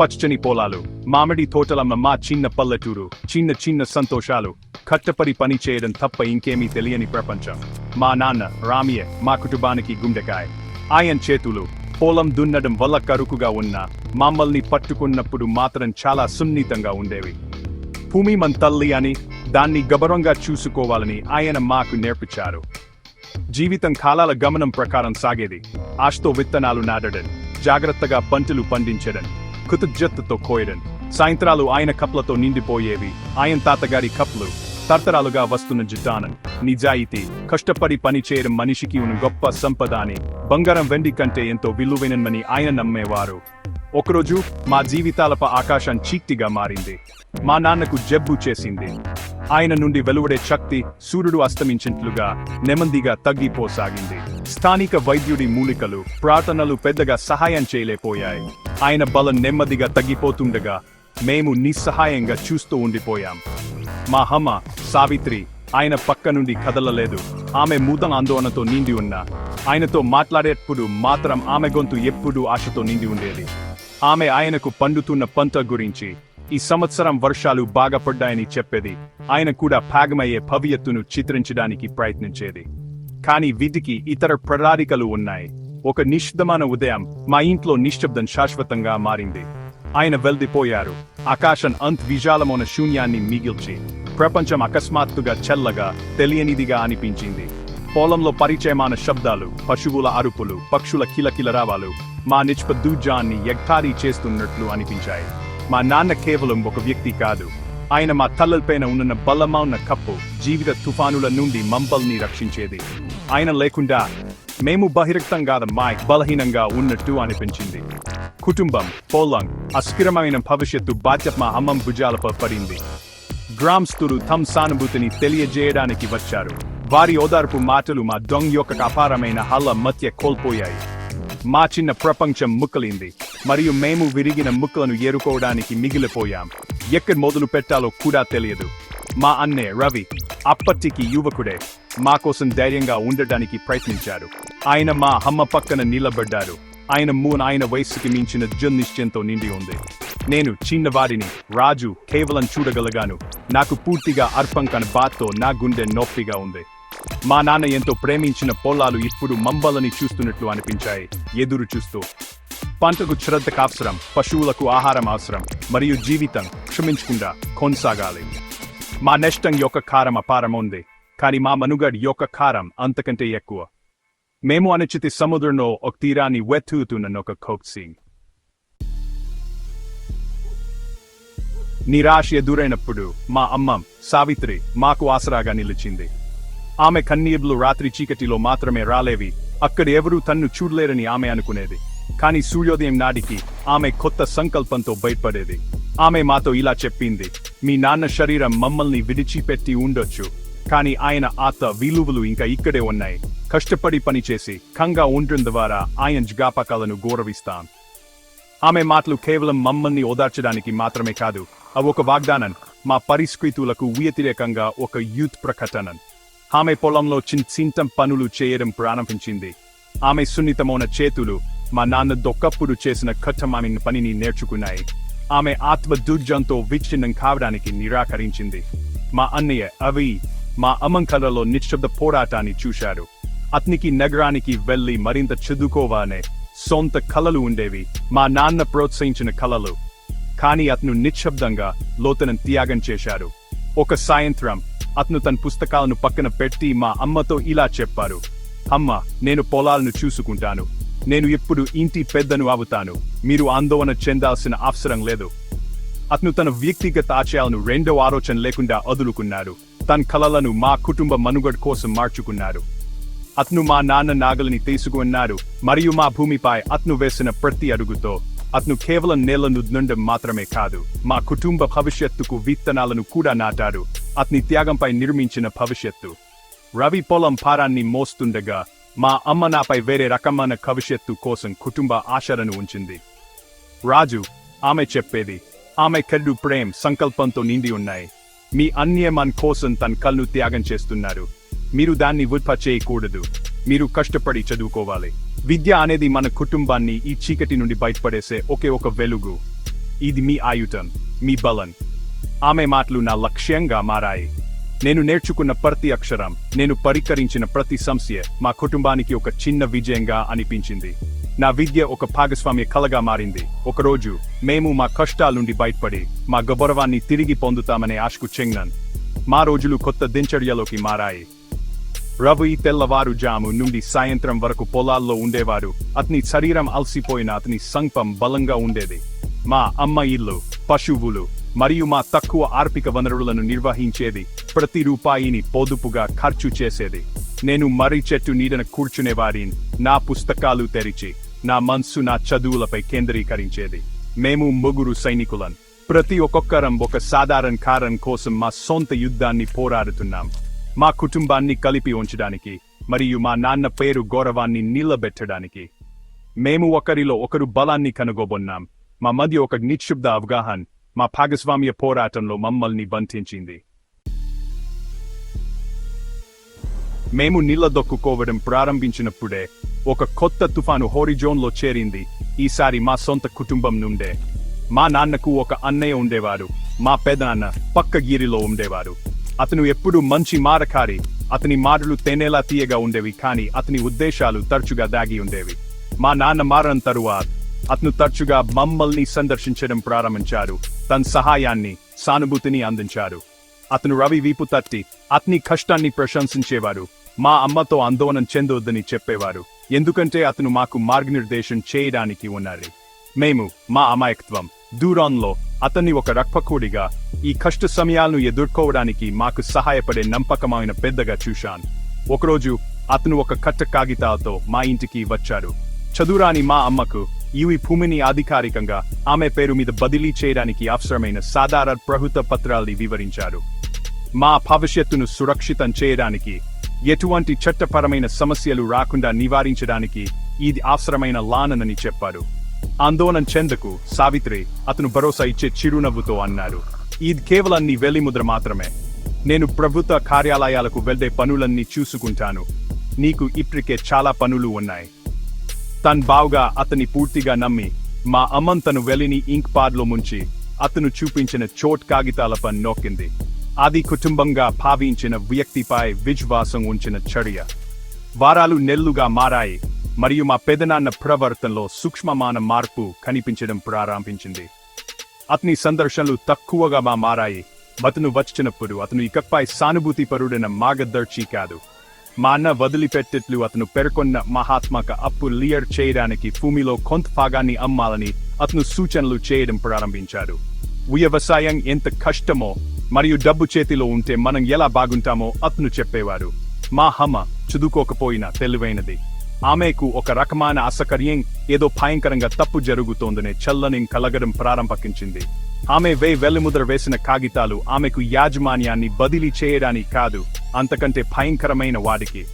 పచ్చని పొలాలు మామిడి తోటలమ్మ మా చిన్న పల్లెటూరు చిన్న చిన్న సంతోషాలు. కట్టపడి పని చేయడం తప్ప ఇంకేమీ తెలియని ప్రపంచం. మా నాన్న రామియే మా కుటుంబానికి గుండెకాయ. ఆయన చేతులు పొలం దున్నడం వల్ల కరుకుగా ఉన్న మమ్మల్ని పట్టుకున్నప్పుడు మాత్రం చాలా సున్నితంగా ఉండేవి. భూమి మన తల్లి అని దాన్ని గబరంగా చూసుకోవాలని ఆయన మాకు నేర్పించారు. జీవితం కాలాల గమనం ప్రకారం సాగేది. ఆశతో విత్తనాలు నాటడం జాగ్రత్తగా పంటలు పండించడం కృతజ్ఞతతో కోయడం సాయంత్రాలు ఆయన కప్లతో నిండిపోయేవి. ఆయన తాతగారి కప్లు. తరతరాలుగా వస్తున్న జిటానన్. నిజాయితీ కష్టపడి పని చేయడం మనిషికి ఉన్న గొప్ప సంపద అని. బంగారం వెండి కంటే ఎంతో విలువైనమని ఆయన నమ్మేవారు. ఒకరోజు మా జీవితాలపై ఆకాశం చీక్తిగా మారింది. మా నాన్నకు జబ్బు చేసింది. ఆయన నుండి వెలువడే శక్తి సూర్యుడు అస్తమించినట్లుగా నెమ్మదిగా తగ్గిపోసాగింది. స్థానిక వైద్యుడి మూలికలు ప్రార్థనలు పెద్దగా సహాయం చేయలేకపోయాయి. ఆయన బలం నెమ్మదిగా తగ్గిపోతుండగా మేము నిస్సహాయంగా చూస్తూ ఉండిపోయాం. మా హమ్మ సావిత్రి ఆయన పక్క నుండి కదలలేదు. ఆమె మూతం ఆందోళనతో నిండి ఉన్న. ఆయనతో మాట్లాడేటప్పుడు మాత్రం ఆమె గొంతు ఎప్పుడూ ఆశతో నిండి ఉండేది. ఆమె ఆయనకు పండుతున్న పంట గురించి ఈ సంవత్సరం వర్షాలు బాగా పడ్డాయని చెప్పేది. ఆయన కూడా భాగమయ్యే భవ్యత్తును చిత్రించడానికి ప్రయత్నించేది. కానీ వీటికి ఇతర ప్రణాళికలు ఉన్నాయి. ఒక నిశ్శబ్దమైన ఉదయం మా ఇంట్లో నిశ్శబ్దం శాశ్వతంగా మారింది. ఆయన వెళ్దిపోయారు ఆకాశం అంత్ విశాలమైన శూన్యాన్ని మిగిల్చి ప్రపంచం అకస్మాత్తుగా చల్లగా తెలియనిదిగా అనిపించింది. పొలంలో పరిచయమైన శబ్దాలు పశువుల అరుపులు పక్షుల కిలకిలరావాలు మా నిష్పదూజాన్ని ఎగ్తారీ చేస్తున్నట్లు అనిపించాయి. మా నాన్న కేవలం ఒక వ్యక్తి కాదు. ఆయన మా తల్లలపైన ఉన్న బలమా ఉన్న కప్పు జీవిత తుఫానుల నుండి మంపల్ని రక్షించేది. ఆయన లేకుండా మేము బహిరంగంగా మైక్ బలహీనంగా ఉన్నట్టు అనిపించింది. కుటుంబం పోలాంగ్ అస్థిరమైన భవిష్యత్తు బాధ్యత మా అమ్మం భుజాలపై పడింది. గ్రామస్తులు తమ సానుభూతిని తెలియజేయడానికి వచ్చారు. వారి ఓదార్పు మాటలు మా దొంగ యొక్క అపారమైన హల్ల మధ్య కోల్పోయాయి. మా చిన్న ప్రపంచం ముక్కలింది. మరియు మేము విరిగిన ముక్కలను ఏరుకోవడానికి మిగిలిపోయాం. ఎక్కడ మొదలు పెట్టాలో కూడా తెలియదు. మా అన్నే రవి అప్పటికి యువకుడే. మా కోసం ధైర్యంగా ఉండటానికి ప్రయత్నించారు. ఆయన మా అమ్మ పక్కన నిలబడ్డారు. ఆయన మూన్ ఆయన వయస్సుకి మించిన జన్నిశ్చయంతో నిండి ఉంది. నేను చిన్నవారిని రాజు కేవలం చూడగలగాను. నాకు పూర్తిగా అర్పం కాని బాధతో నా గుండె నొప్పిగా ఉంది. మా నాన్న ఎంతో ప్రేమించిన పొలాలు ఇప్పుడు మంబలని చూస్తున్నట్లు అనిపించాయి ఎదురు చూస్తూ. పంటకు శ్రద్ధ అవసరం పశువులకు ఆహారం అవసరం మరియు జీవితం క్షమించకుండా కొనసాగాలి. మా నష్టం యొక్క కారం అపారం ఉంది కానీ మా మనుగడ యొక్క కారం అంతకంటే ఎక్కువ. మేము అనుచితి సముద్రంలో ఒక తీరాన్ని వెతుకుతున్న ఒక కోక్సింగ్ నిరాశ ఎదురైనప్పుడు మా అమ్మం సావిత్రి మాకు ఆసరాగా నిలిచింది. ఆమె కన్నీళ్ళు రాత్రి చీకటిలో మాత్రమే రాలేవి. అక్కడ ఎవరూ తన్ను చూడలేరని ఆమె అనుకునేది. కానీ సూర్యోదయం నాటికి ఆమె కొత్త సంకల్పంతో బయటపడేది. ఆమె మాతో ఇలా చెప్పింది మీ నాన్న శరీరం మమ్మల్ని విడిచిపెట్టి ఉండొచ్చు. కానీ ఆయన ఆత విలువలు ఇంకా ఇక్కడే ఉన్నాయి. కష్టపడి పనిచేసి కంగా ఉండడం ద్వారా ఆయన జ్ఞాపకాలను గౌరవిస్తాం. ఆమె మాటలు కేవలం మమ్మల్ని ఓదార్చడానికి మాత్రమే కాదు అవి ఒక వాగ్దానం మా పరిస్థితులకు వ్యతిరేకంగా ఒక యూత్ ప్రకటన. ఆమె పొలంలో చిన్ చింతం పనులు చేయడం ప్రారంభించింది. ఆమె సున్నితమైన చేతులు మా నాన్న దొక్కప్పుడు చేసిన కట్టమామిన పనిని నేర్చుకున్నాయి. ఆమె ఆత్మ దుర్జంతో విచ్ఛిన్నం కావడానికి నిరాకరించింది. మా అన్నయ్య అవి మా అమ్మంకలలో నిశ్శబ్ద పోరాటాన్ని చూశారు అతనికి నగరానికి వెళ్ళి మరింత చదువుకోవాలనే సొంత కళలు ఉండేవి. మా నాన్న ప్రోత్సహించిన కళలు కానీ అతను నిశ్శబ్దంగా లోతనం త్యాగం చేశారు ఒక సాయంత్రం అతను తన పుస్తకాలను పక్కన పెట్టి మా అమ్మతో ఇలా చెప్పారు. అమ్మ నేను పొలాలను చూసుకుంటాను. నేను ఎప్పుడు ఇంటి పెద్దను అవుతాను. మీరు ఆందోళన చెందాల్సిన అవసరం లేదు. అతను తన వ్యక్తిగత ఆశయాలను రెండో ఆలోచన లేకుండా వదులుకున్నాడు తన కలలను మా కుటుంబ మనుగడ కోసం మార్చుకున్నారు. అతను మా నాన్న నాగలిని తీసుకున్నారు మరియు మా భూమిపై అతను వేసిన ప్రతి అడుగుతో. అతను కేవలం నేల నుండం మాత్రమే కాదు మా కుటుంబ భవిష్యత్తుకు విత్తనాలను కూడా నాటాడు. అతని త్యాగంపై నిర్మించిన భవిష్యత్తు. రవి పొలం భారాన్ని మోస్తుండగా మా అమ్మ నాపై వేరే రకమైన భవిష్యత్తు కోసం కుటుంబ ఆశలను ఉంచింది. రాజు ఆమె చెప్పేది ఆమె కళ్ళు ప్రేమ్ సంకల్పంతో నిండి ఉన్నాయి. మీ అన్యమన్ కోసం తన కళ్ళు త్యాగం చేస్తున్నారు. మీరు దాన్ని వృధా చేయకూడదు. మీరు కష్టపడి చదువుకోవాలి. విద్య అనేది మన కుటుంబాన్ని ఈ చీకటి నుండి బయటపడేసే ఒకే ఒక వెలుగు. ఇది మీ ఆయుధం మీ బలం. ఆమె మాటలు నా లక్ష్యంగా మారాయి. నేను నేర్చుకున్న ప్రతి అక్షరం నేను పరికరించిన ప్రతి సంస్య మా కుటుంబానికి ఒక చిన్న విజయంగా అనిపించింది. నా విద్య ఒక భాగస్వామ్య కలగా మారింది. ఒకరోజు మేము మా కష్టాల నుండి బయటపడి మా గౌరవాన్ని తిరిగి పొందుతామనే ఆశకు చెంగన్. మా రోజులు కొత్త దినచర్యలోకి మారాయి. రవి తెల్లవారుజాము నుండి సాయంత్రం వరకు పొలాల్లో ఉండేవారు. అతని శరీరం అలసిపోయిన అతని సంకం బలంగా ఉండేది. మా అమ్మ ఇల్లు పశువులు మరియు మా తక్కువ ఆర్థిక వనరులను నిర్వహించేది. ప్రతి రూపాయిని పొదుపుగా ఖర్చు చేసేది. నేను మర్రి చెట్టు నీడన కూర్చునేవారిని. నా పుస్తకాలు తెరిచి నా మనసు నా చదువులపై కేంద్రీకరించేది. మేము ముగ్గురు సైనికులం. ప్రతి ఒక్కొక్కరం ఒక సాధారణ కారణం కోసం మా సొంత యుద్ధాన్ని పోరాడుతున్నాం. మా కుటుంబాన్ని కలిపి ఉంచడానికి మరియు మా నాన్న పేరు గౌరవాన్ని నిలబెట్టడానికి. మేము ఒకరిలో ఒకరు బలాన్ని కనుగొబొన్నాం. మా మధ్య ఒక నిక్షుబ్ద అవగాహన మా భాగస్వామ్య పోరాటంలో మమ్మల్ని బంధించింది. మేము నిలదొక్కుకోవడం ప్రారంభించినప్పుడే ఒక కొత్త తుఫాను హోరిజోన్లో చేరింది. ఈసారి మా సొంత కుటుంబం నుండే. మా నాన్నకు ఒక అన్నయ్య ఉండేవారు. మా పెదనాన్న పక్క గిరిలో ఉండేవారు. అతను ఎప్పుడూ మంచి మారకారి అతని మాటలు తేనేలా తీయగా ఉండేవి కానీ అతని ఉద్దేశాలు తరచుగా దాగి ఉండేవి. మా నాన్న మారని తరువాత అతను తరచుగా మమ్మల్ని సందర్శించడం ప్రారంభించారు. తన సహాయాన్ని సానుభూతిని అందించారు. అతను రవి వీపు తట్టి అతని కష్టాన్ని ప్రశంసించేవారు. మా అమ్మతో ఆందోళన చెందొద్దని చెప్పేవారు. ఎందుకంటే అతను మాకు మార్గనిర్దేశం చేయడానికి ఉన్నారు. మేము మా అమాయకత్వం దూరంలో అతన్ని ఒక రక్పకూడిగా ఈ కష్ట సమయాలను ఎదుర్కోవడానికి మాకు సహాయపడే నమ్మకమైన పెద్దగా చూశాను. ఒకరోజు అతను ఒక కట్ట కాగితాలతో మా ఇంటికి వచ్చారు. చదువురాని మా అమ్మకు ఈ భూమిని అధికారికంగా ఆమె పేరు మీద బదిలీ చేయడానికి అవసరమైన సాధారణ ప్రభుత్వ పత్రాల్ని వివరించారు. మా భవిష్యత్తును సురక్షితం చేయడానికి ఎటువంటి చట్టపరమైన సమస్యలు రాకుండా నివారించడానికి ఇది అవసరమైన లాననని చెప్పారు ఆందోళన చెందకు సావిత్రి అతను భరోసా ఇచ్చే చిరునవ్వుతో అన్నారు. ఇది కేవలం నీ వెలిముద్ర మాత్రమే. నేను ప్రభుత్వ కార్యాలయాలకు వెళ్ళే పనులన్నీ చూసుకుంటాను. నీకు ఇప్పటికే చాలా పనులు ఉన్నాయి తన్ బావుగా అతని పూర్తిగా నమ్మి మా అమ్మంతను తను వెలిని ఇంక్ పాడ్లో ముంచి అతను చూపించిన చోట్ కాగితాలపై నొక్కింది. ఆది కుటుంబంగా భావించిన వ్యక్తిపై విశ్వాసం ఉంచిన చర్య. వారాలు నెల్లుగా మారాయి మరియు మా పెదనాన్న ప్రవర్తనలో సూక్ష్మమాన మార్పు కనిపించడం ప్రారంభించింది. అతని సందర్శనలు తక్కువగా మా మారాయి. అతను వచ్చినప్పుడు అతను ఇకపై సానుభూతిపరుడైన మార్గదర్శి కాదు. మా అన్న వదిలిపెట్టేట్లు అతను పేర్కొన్న మహాత్మక అప్పు లియర్ చేయడానికి భూమిలో కొంత భాగాన్ని అమ్మాలని అతను సూచనలు చేయడం ప్రారంభించాడు. వ్యవసాయం ఎంత కష్టమో మరియు డబ్బు చేతిలో ఉంటే మనం ఎలా బాగుంటామో అతను చెప్పేవారు. మా హమ్మ చదువుకోకపోయినా తెలివైనది. ఆమెకు ఒక రకమైన అసకర్యం ఏదో భయంకరంగా తప్పు జరుగుతోందనే చల్లని కలగడం ప్రారంభించింది. ఆమె వే వెల్లుముద్ర వేసిన కాగితాలు ఆమెకు యాజమాన్యాన్ని బదిలీ చేయడానికి కాదు అంతకంటే భయంకరమైన వాడికి.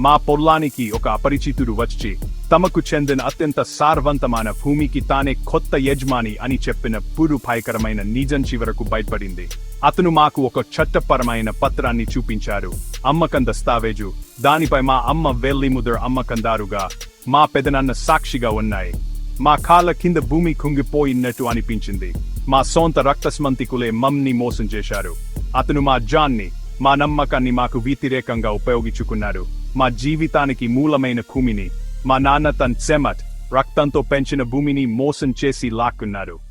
మా పొల్లానికి ఒక అపరిచితుడు వచ్చి తమకు చెందిన అత్యంత సారవంతమైన భూమికి తానే కొత్త యజమాని అని చెప్పిన పురు భయకరమైన నిజం చివరకు బయటపడింది. అతను మాకు ఒక చట్టపరమైన పత్రాన్ని చూపించారు. అమ్మకం దస్తావేజు దానిపై మా అమ్మ వెల్లి ముద్ర అమ్మకందారుగా మా పెదనాన్న సాక్షిగా ఉన్నాయి. మా కాళ్ళ కింద భూమి కుంగిపోయినట్టు అనిపించింది. మా సొంత రక్తస్మంతికులే మమ్ని మోసం చేశారు. అతను మా జాన్ని మా నమ్మకాన్ని మాకు వ్యతిరేకంగా ఉపయోగించుకున్నారు. మా జీవితానికి మూలమైన భూమిని మా నాన్న తన్ సెమట్ రక్తంతో పెంచిన భూమిని మోసం చేసి లాక్కున్నారు.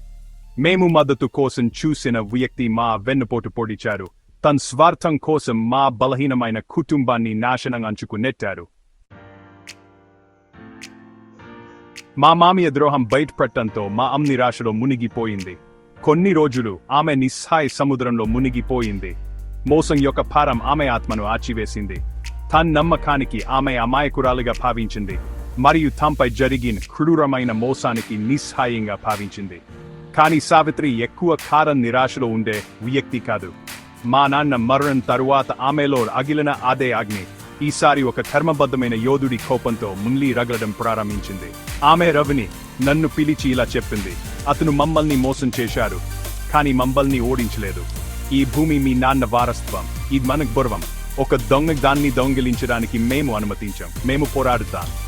మేము మద్దతు కోసం చూసిన వ్యక్తి మా వెన్నుపోటు పొడిచారు. తన స్వార్థం కోసం మా బలహీనమైన కుటుంబాన్ని నాశనం అంచుకు నెట్టారు. మా మామయ్య ద్రోహం బయటపడటంతో మా అమ్ నిరాశలో మునిగిపోయింది. కొన్ని రోజులు ఆమె నిస్సాయ సముద్రంలో మునిగిపోయింది. మోసం యొక్క భారం ఆమె ఆత్మను ఆచివేసింది. తన నమ్మకానికి ఆమె అమాయకురాలుగా భావించింది. మరియు తమపై జరిగిన క్రూరమైన మోసానికి నిస్సాయంగా భావించింది. కానీ సావిత్రి ఎక్కువ కారం నిరాశలో ఉండే వ్యక్తి కాదు. మా నాన్న మరణం తరువాత ఆమెలో అగిలిన అదే అగ్ని. ఈసారి ఒక ధర్మబద్ధమైన యోధుడి కోపంతో మున్లీ రగలడం ప్రారంభించింది. ఆమె రవిని నన్ను పిలిచి ఇలా చెప్పింది. అతను మమ్మల్ని మోసం చేశారు. కానీ మమ్మల్ని ఓడించలేదు. ఈ భూమి మీ నాన్న వారసత్వం. ఇది మనకు గర్వం. ఒక దొంగ దాన్ని దొంగిలించడానికి మేము అనుమతించాం. మేము పోరాడుతాం.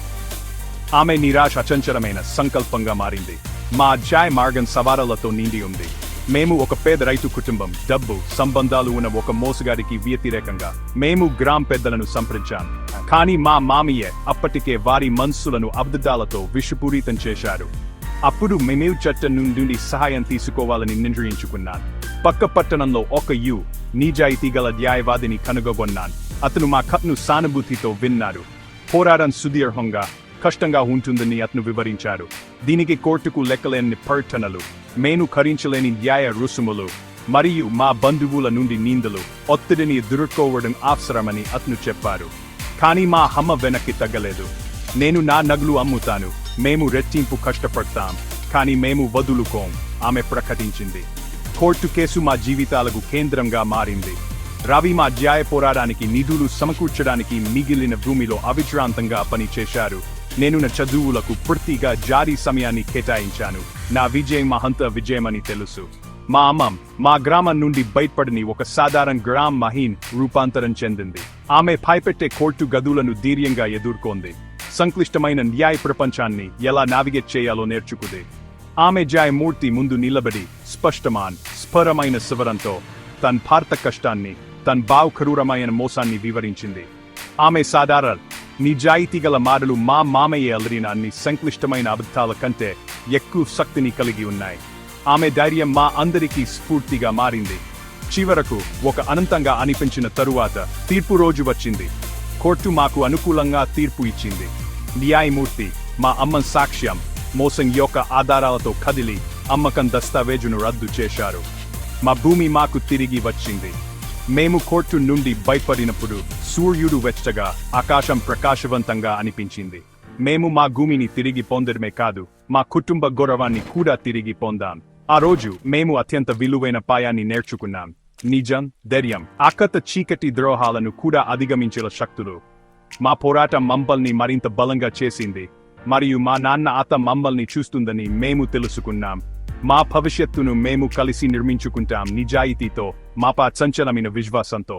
ఆమె నిరాశ అచంచలమైన సంకల్పంగా మారింది. మా అధ్యాయ మార్గం సవారాలతో నిండి ఉంది. మేము ఒక పేద రైతు కుటుంబం డబ్బు సంబంధాలు ఉన్న ఒక మోసగారికి వ్యతిరేకంగా మేము గ్రామ పెద్దలను సంప్రదించాం. కానీ మా మామయ్య అప్పటికే వారి మనస్సులను అబద్ధాలతో విషపూరితం చేశారు. అప్పుడు మేము చట్టం నుండి సహాయం తీసుకోవాలని నిర్ణయించుకున్నాను పక్క పట్టణంలో ఒక యు నిజాయితీ గల న్యాయవాదిని కనుగొన్నాను అతను మా కథను సానుభూతితో విన్నారు. పోరాడం సుదీర్ఘంగా కష్టంగా ఉంటుందని అతను వివరించారు దీనికి కోర్టుకు లెక్కలేని పర్టనలు మేను ఖరించలేని న్యాయ రుసుములు మరియు మా బంధువుల నుండి నిందలు ఒత్తిడిని ఎదుర్కోవడం అవసరమని అతను చెప్పారు. కానీ మా అమ్మ వెనక్కి తగ్గలేదు. నేను నా నగలు అమ్ముతాను. మేము రెట్టింపు కష్టపడతాం. కానీ మేము వదులుకోం. ఆమె ప్రకటించింది. కోర్టు కేసు మా జీవితాలకు కేంద్రంగా మారింది. రవి మా న్యాయ పోరాటానికి నిధులు సమకూర్చడానికి మిగిలిన భూమిలో అవిశ్రాంతంగా పనిచేశారు. నేను నా చదువులకు పూర్తిగా జారీ సమయాన్ని కేటాయించాను. నా విజయం మహంత విజయమని తెలుసు. మా అమ్మం మా గ్రామం నుండి బయటపడని ఒక సాధారణ గ్రామ్ మహీన్ రూపాంతరం చెందింది. ఆమె భయపెట్టే కోర్టు గదులను ధీర్యంగా ఎదుర్కొంది. సంక్లిష్టమైన న్యాయ ప్రపంచాన్ని ఎలా నావిగేట్ చేయాలో నేర్చుకుంది. ఆమె జాయమూర్తి ముందు నిలబడి స్పష్టమాన్ స్ఫరమైన శివరంతో తన భారత కష్టాన్ని తన బావుకరూరమైన మోసాన్ని వివరించింది. ఆమె సాధారణ నిజాయితీ గల మాటలు మా మామయ్య అలరిన అన్ని సంక్లిష్టమైన అబద్ధాల కంటే ఎక్కువ శక్తిని కలిగి ఉన్నాయి. ఆమె ధైర్యం మా అందరికీ స్ఫూర్తిగా మారింది. చివరకు ఒక అనంతంగా అనిపించిన తరువాత తీర్పు రోజు వచ్చింది. కోర్టు మాకు అనుకూలంగా తీర్పు ఇచ్చింది. న్యాయమూర్తి మా అమ్మ సాక్ష్యం మోసం యొక్క ఆధారాలతో కదిలి అమ్మకం దస్తావేజును రద్దు చేశారు. మా భూమి మాకు తిరిగి వచ్చింది. మేము కోర్టు నుండి భయపడినప్పుడు సూర్యుడు వెచ్చగా ఆకాశం ప్రకాశవంతంగా అనిపించింది. మేము మా భూమిని తిరిగి పొందడమే కాదు మా కుటుంబ గౌరవాన్ని కూడా తిరిగి పొందాం. ఆ రోజు మేము అత్యంత విలువైన పాయాన్ని నేర్చుకున్నాం. నిజం ధైర్యం ఆకత చీకటి ద్రోహాలను కూడా అధిగమించిన శక్తులు. మా పోరాటం మమ్మల్ని మరింత బలంగా చేసింది. మరియు మా నాన్న అత మమ్మల్ని చూస్తుందని మేము తెలుసుకున్నాం. మా భవిష్యత్తును మేము కలిసి నిర్మించుకుంటాం నిజాయితీతో మాపా చంచలమైన విశ్వాసంతో